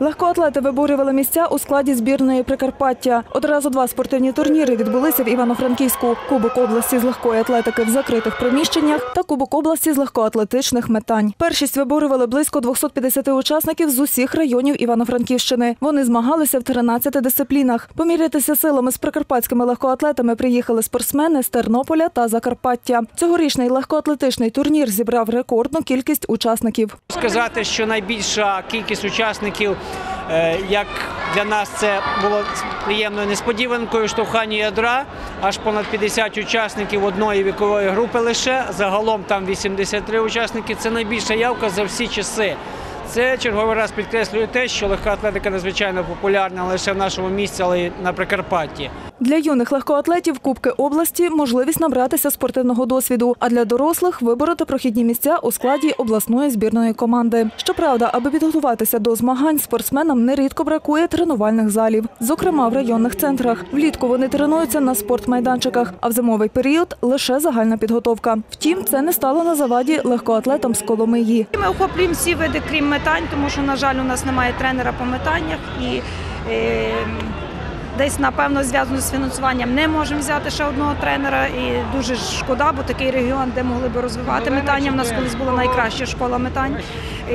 Легкоатлети виборювали місця у складі збірної Прикарпаття. Одразу два спортивні турніри відбулися в Івано-Франківську: Кубок області з легкої атлетики в закритих приміщеннях та Кубок області з легкоатлетичних метань. Першість виборювали близько 250 учасників з усіх районів Івано-Франківщини. Вони змагалися в 13 дисциплінах. Помірятися силами з прикарпатськими легкоатлетами приїхали спортсмени з Тернополя та Закарпаття. Цьогорічний легкоатлетичний турнір зібрав рекордну кількість учасників. Сказати, що найбільша кількість учасників, як для нас це було приємною несподіванкою, штовхання ядра, аж понад 50 учасників одної вікової групи лише. Загалом там 83 учасники. Це найбільша явка за всі часи. Це черговий раз підкреслює те, що легка атлетика надзвичайно популярна не лише в нашому місці, але й на Прикарпатті. Для юних легкоатлетів Кубки області можливість набратися спортивного досвіду, а для дорослих вибороти прохідні місця у складі обласної збірної команди. Щоправда, аби підготуватися до змагань, спортсменам нерідко бракує тренувальних залів, зокрема в районних центрах. Влітку вони тренуються на спортмайданчиках, а в зимовий період лише загальна підготовка. Втім, це не стало на заваді легкоатлетам з Коломиї. Ми охоплюємо всі види, крім метань, тому що, на жаль, у нас немає тренера по метаннях і е, десь, напевно, зв'язано з фінансуванням не можемо взяти ще одного тренера. І дуже шкода, бо такий регіон, де могли би розвивати метання. У нас колись була найкраща школа метань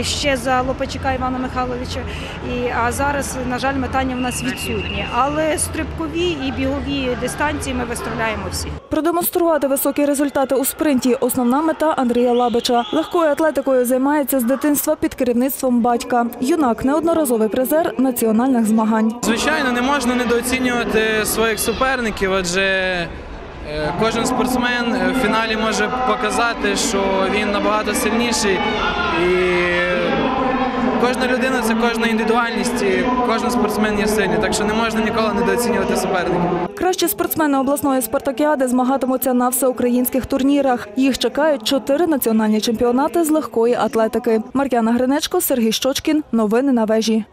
ще за Лопачика Івана Михайловича. І, а зараз, на жаль, метання в нас відсутні. Але стрибкові і бігові дистанції ми виставляємо всі. Продемонструвати високі результати у спринті – основна мета Андрія Лабича. Легкою атлетикою займається з дитинства під керівництвом батька. Юнак – неодноразовий призер національних змагань. Звичайно, не можна недооцінювати своїх суперників, адже е, кожен спортсмен в фіналі може показати, що він набагато сильніший. І кожна людина це кожна індивідуальність, і кожен спортсмен є сильний, так що не можна ніколи недооцінювати суперників. Кращі спортсмени обласної спартакіади змагатимуться на всеукраїнських турнірах. Їх чекають чотири національні чемпіонати з легкої атлетики. Мар'яна Гринечко, Сергій Щочкін. Новини на вежі.